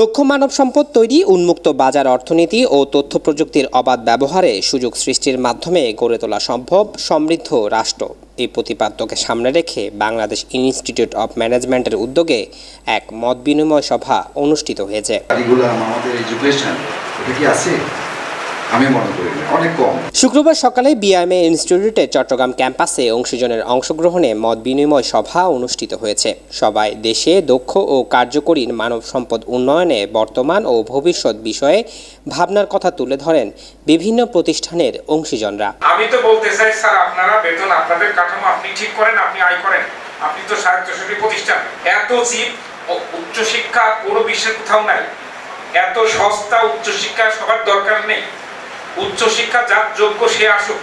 দক্ষ মানব সম্পদ তৈরি, উন্মুক্ত বাজার অর্থনীতি ও তথ্য প্রযুক্তির অবাধ ব্যবহারে সুযোগ সৃষ্টির মাধ্যমে গড়ে তোলা সম্ভব সমৃদ্ধ রাষ্ট্র। এই প্রতিপাদ্যকে সামনে রেখে বাংলাদেশ ইনস্টিটিউট অব ম্যানেজমেন্টের উদ্যোগে এক মত বিনিময় সভা অনুষ্ঠিত হয়েছে। আমাদের এডুকেশন, এটা কি আছে? আমি মনে করি না অনেক কম। শুক্রবার সকালে বিআইএমএ ইনস্টিটিউটে চট্টগ্রাম ক্যাম্পাসে অংশীজনের অংশগ্রহণে মত বিনিময় সভা অনুষ্ঠিত হয়েছে। সবাই দেশে দক্ষ ও কার্যকরী মানব সম্পদ উন্নয়নে বর্তমান ও ভবিষ্যৎ বিষয়ে ভাবনার কথা তুলে ধরেন বিভিন্ন প্রতিষ্ঠানের অংশীজনরা। আমি তো বলতে চাই স্যার আপনারা বেতন আপনাদের কাঠামো আপনি ঠিক করেন আপনি আয় করেন। আপনি তো স্বায়ত্তশাসী প্রতিষ্ঠান। এত চিপ উচ্চশিক্ষা পুরো বিশ্বের কোথাও নাই। এত সস্তা উচ্চশিক্ষা সবার দরকার নেই। উচ্চশিক্ষা যার যোগ্য সে আসুক।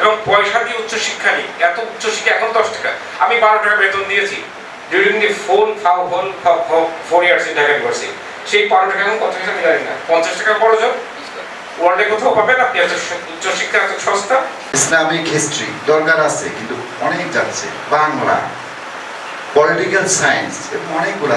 এবং পয়সা দিয়ে উচ্চশিক্ষা নেই। এত উচ্চশিক্ষা এখন দশ টাকা। আমি বারো টাকা বেতন দিয়েছি। During the phone ফাউ whole four years in Dhaka university সেই বারো টাকা এখন কত হিসাবে জানি না। পঞ্চাশ টাকা খরচ হোক। ওয়ার্ল্ডে কোথাও পাবেন আপনি। এত উচ্চশিক্ষা এত সস্তা। ইসলামিক হিস্ট্রি দরকার আছে, কিন্তু অনেক যাচ্ছে। বাংলা। পলিটিক্যাল সায়েন্স এবং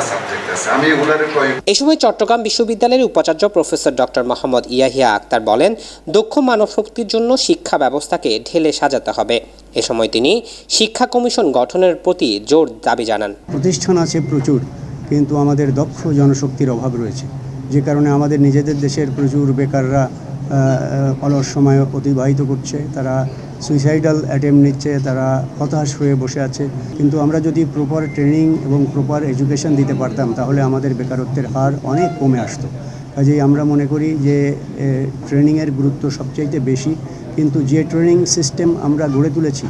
সাবজেক্ট আছে। আমি এগুলার কয়েক সময় চট্টগ্রাম বিশ্ববিদ্যালয়ের উপাচার্য প্রফেসর ডক্টর মোহাম্মদ ইয়াহিয়া আক্তার বলেন দক্ষ মানব শক্তির জন্য শিক্ষা ব্যবস্থাকে ঢেলে সাজাতে হবে। এ সময় তিনি শিক্ষা কমিশন গঠনের প্রতি জোর দাবি জানান। প্রতিষ্ঠান আছে প্রচুর কিন্তু আমাদের দক্ষ জনশক্তির অভাব রয়েছে। যে কারণে আমাদের নিজেদের দেশের প্রচুর বেকাররা অলস সময় অতিবাহিত করছে। তারা সুইসাইডাল অ্যাটেম্প নিচ্ছে, তারা হতাশ হয়ে বসে আছে। কিন্তু আমরা যদি প্রপার ট্রেনিং এবং প্রপার এডুকেশন দিতে পারতাম, তাহলে আমাদের বেকারত্বের হার অনেক কমে আসতো। কাজেই আমরা মনে করি যে ট্রেনিংয়ের গুরুত্ব সবচাইতে বেশি। কিন্তু যে ট্রেনিং সিস্টেম আমরা গড়ে তুলেছি,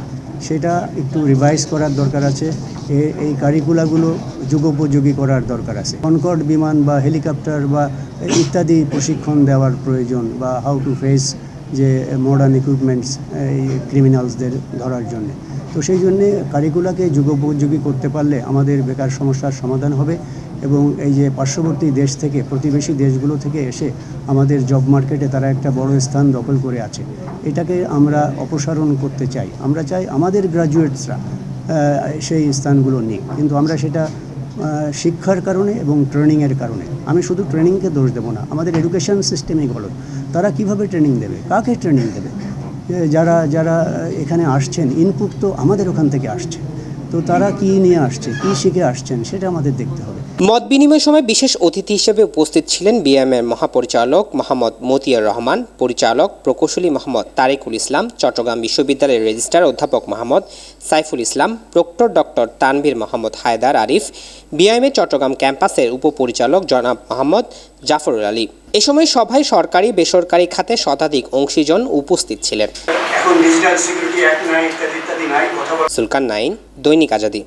সেটা একটু রিভাইজ করার দরকার আছে। এই কারিকুলাগুলো যুগোপযোগী করার দরকার আছে। কনকর্ড বিমান বা হেলিকপ্টার বা ইত্যাদি প্রশিক্ষণ দেওয়ার প্রয়োজন বা হাউ টু ফেস যে মডার্ন ইকুইপমেন্টস এই ক্রিমিনালসদের ধরার জন্য। তো সেই জন্যে কারিকুলাকে যুগোপযোগী করতে পারলে আমাদের বেকার সমস্যার সমাধান হবে এবং এই যে পার্শ্ববর্তী দেশ থেকে, প্রতিবেশী দেশগুলো থেকে এসে আমাদের জব মার্কেটে তারা একটা বড় স্থান দখল করে আছে। এটাকে আমরা অপসারণ করতে চাই। আমরা চাই আমাদের গ্রাজুয়েটসরা সেই স্থানগুলো নিক। কিন্তু আমরা সেটা শিক্ষার কারণে এবং ট্রেনিংয়ের কারণে। আমি শুধু ট্রেনিংকে দোষ দেবো না, আমাদের এডুকেশন সিস্টেমই গলত তারা কীভাবে ট্রেনিং দেবে? কাকে ট্রেনিং দেবে? যারা যারা এখানে আসছেন ইনপুট তো আমাদের ওখান থেকে আসছে। তো তারা কি নিয়ে আসছে কি শিখে আসছেন সেটা আমাদের দেখতে হবে। মত বিনিময় সময় বিশেষ অতিথি হিসেবে উপস্থিত ছিলেন বিএমএর মহাপরিচালক মোহাম্মদ মতিয়ার রহমান পরিচালক প্রকৌশলী মোহাম্মদ তারেকুল ইসলাম চট্টগ্রাম বিশ্ববিদ্যালয়ের রেজিস্ট্রার অধ্যাপক Mohammad Saiful Islam proctor doctor Tanvir Mohammad Haider Arif BIMA Chittagong ক্যাম্পাসের উপপরিচালক জনাব মোহাম্মদ জাফরুল আলী। এ সময় সভায় সরকারি বেসরকারি খাতে শতাধিক অংশীজন উপস্থিত ছিলেন। এখন ডিজিটাল সিকিউরিটি অ্যাক্ট নাই ইত্যাদি সুলকান নাইন দৈনিক আজাদি।